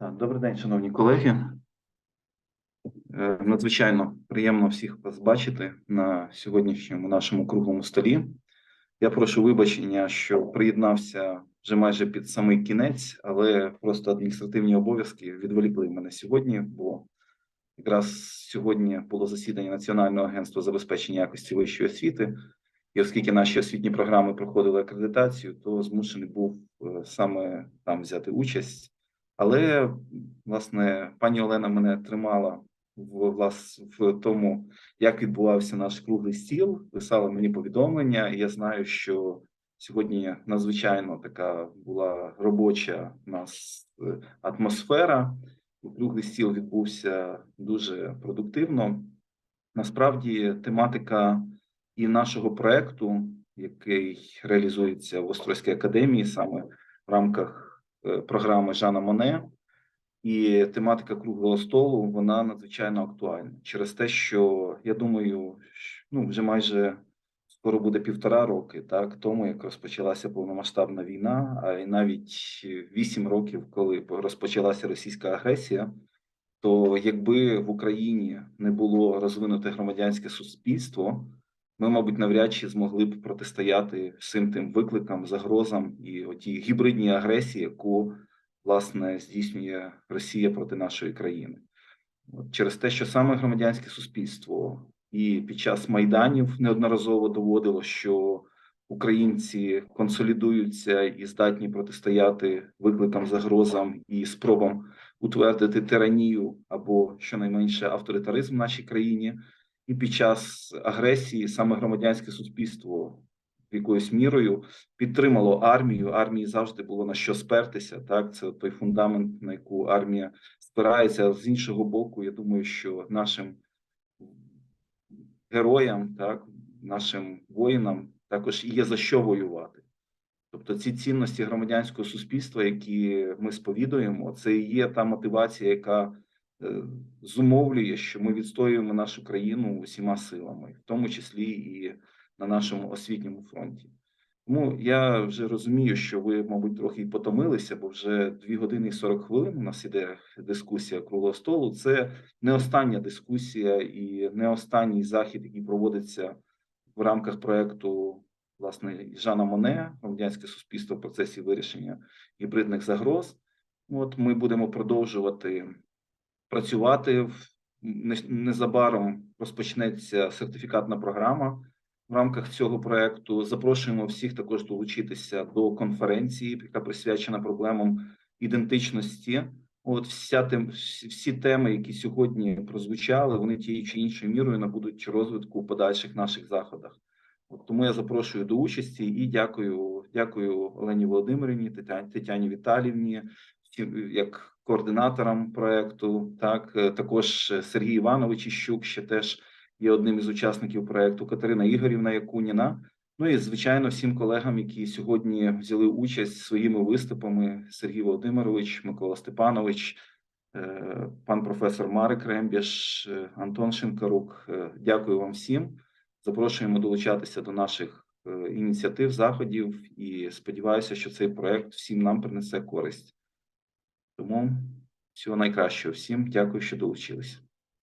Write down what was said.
Добрий день, шановні колеги. Е, Надзвичайно приємно всіх вас бачити на сьогоднішньому нашому круглому столі. Я прошу вибачення, що приєднався вже майже під самий кінець, але просто адміністративні обов'язки відволікли мене сьогодні, бо якраз сьогодні було засідання Національного агентства забезпечення якості вищої освіти. І оскільки наші освітні програми проходили акредитацію, то змушений був е, саме там взяти участь. Але власне пані Олена мене тримала в влас в тому, як відбувався наш круглий стіл. Писала мені повідомлення, і я знаю, що сьогодні надзвичайно така була робоча у нас е, атмосфера. Круглий стіл відбувся дуже продуктивно. Насправді, тематика і нашого проекту, який реалізується в Острозькій академії, саме в рамках програми Жана Моне, і тематика круглого столу вона надзвичайно актуальна через те, що я думаю, ну вже майже скоро буде півтора роки, так тому як розпочалася повномасштабна війна, а й навіть вісім років, коли розпочалася російська агресія. То якби в Україні не було розвинуте громадянське суспільство, ми, мабуть, навряд чи змогли б протистояти всім тим викликам, загрозам і отій гібридній агресії, яку власне здійснює Росія проти нашої країни. От через те, що саме громадянське суспільство і під час майданів неодноразово доводило, що українці консолідуються і здатні протистояти викликам, загрозам і спробам утвердити тиранію або щонайменше авторитаризм в нашій країні. І під час агресії саме громадянське суспільство якоюсь мірою підтримало армію. Армії завжди було на що спертися. Так, це той фундамент, на яку армія спирається. З іншого боку, я думаю, що нашим героям, так, нашим воїнам також є за що воювати. Тобто ці цінності громадянського суспільства, які ми сповідуємо, це і є та мотивація, яка зумовлює, що ми відстоюємо нашу країну усіма силами, в тому числі і на нашому освітньому фронті. Тому я вже розумію, що ви, мабуть, трохи й потомилися, бо вже 2 години і 40 хвилин у нас іде дискусія круглого столу. Це не остання дискусія і не останній захід, який проводиться в рамках проекту власне Жана Моне, громадянське суспільство в процесі вирішення гібридних загроз. От ми будемо продовжувати працювати. Незабаром розпочнеться сертифікатна програма в рамках цього проекту. Запрошуємо всіх також долучитися до конференції, яка присвячена проблемам ідентичності. От вся тем, всі теми, які сьогодні прозвучали, вони тією чи іншою мірою набудуть розвитку в подальших наших заходах. От тому я запрошую до участі і дякую, дякую Олені Володимирівні, Тетяні, Тетяні Віталівні, як координаторам проекту. Так е, також Сергій Іванович Іщук ще теж є одним із учасників проекту. Катерина Ігорівна Якуніна. Ну і звичайно, всім колегам, які сьогодні взяли участь своїми виступами: Сергій Володимирович, Микола Степанович, е, пан професор Марик Рембіш, е, Антон Шинкарук. Дякую вам всім. Запрошуємо долучатися до наших ініціатив, заходів і сподіваюся, що цей проект всім нам принесе користь. Тому всього найкращого всім. Дякую, що долучились.